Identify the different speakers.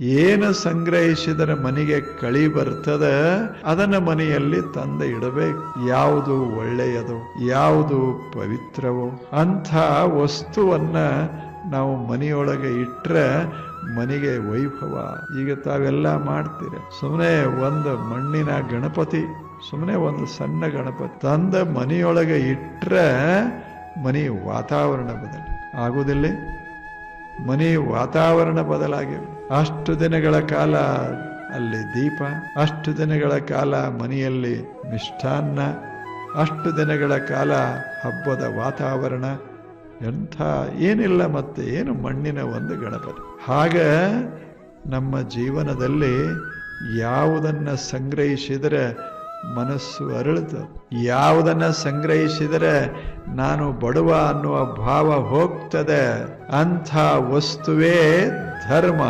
Speaker 1: ಏನು ಸಂಗ್ರಹಿಸಿದರೆ ಮನೆಗೆ ಕಳಿ ಬರ್ತದ? ಅದನ್ನ ಮನೆಯಲ್ಲಿ ತಂದು ಇಡಬೇಕು. ಯಾವುದು ಒಳ್ಳೆಯದು, ಯಾವುದು ಪವಿತ್ರವೋ ಅಂಥ ವಸ್ತುವನ್ನ ನಾವು ಮನೆಯೊಳಗೆ ಇಟ್ರೆ ಮನೆಗೆ ವೈಭವ. ಈಗ ತಾವೆಲ್ಲ ಮಾಡ್ತೀರ. ಸುಮ್ಮನೆ ಒಂದು ಮಣ್ಣಿನ ಗಣಪತಿ ಸುಮ್ಮನೆ ಒಂದು ಸಣ್ಣ ಗಣಪತಿ ತಂದ ಮನೆಯೊಳಗೆ ಇಟ್ರೆ ಮನೆ ವಾತಾವರಣ ಬದಲು. ಆಗುವುದಿಲ್ಲ ಮನೆ ವಾತಾವರಣ ಬದಲಾಗಿವೆ ಅಷ್ಟು ದಿನಗಳ ಕಾಲ ಅಲ್ಲಿ ದೀಪ, ಅಷ್ಟು ದಿನಗಳ ಕಾಲ ಮನೆಯಲ್ಲಿ ಮಿಷ್ಟಾನ್ನ, ಅಷ್ಟು ದಿನಗಳ ಕಾಲ ಹಬ್ಬದ ವಾತಾವರಣ, ಎಂಥ ಏನಿಲ್ಲ ಮತ್ತೆ ಏನು ಮಣ್ಣಿನ ಒಂದು ಗಣಪತಿ. ಹಾಗ ನಮ್ಮ ಜೀವನದಲ್ಲಿ ಯಾವುದನ್ನು ಸಂಗ್ರಹಿಸಿದರೆ ಮನಸ್ಸು ಅರಳುತ್ತದೆ ಯಾವುದನ್ನ ಸಂಗ್ರಹಿಸಿದರೆ ನಾನು ಬಡವ ಅನ್ನುವ ಭಾವ ಹೋಗ್ತದೆ. ಅಂಥ ವಸ್ತುವೇ ಧರ್ಮ.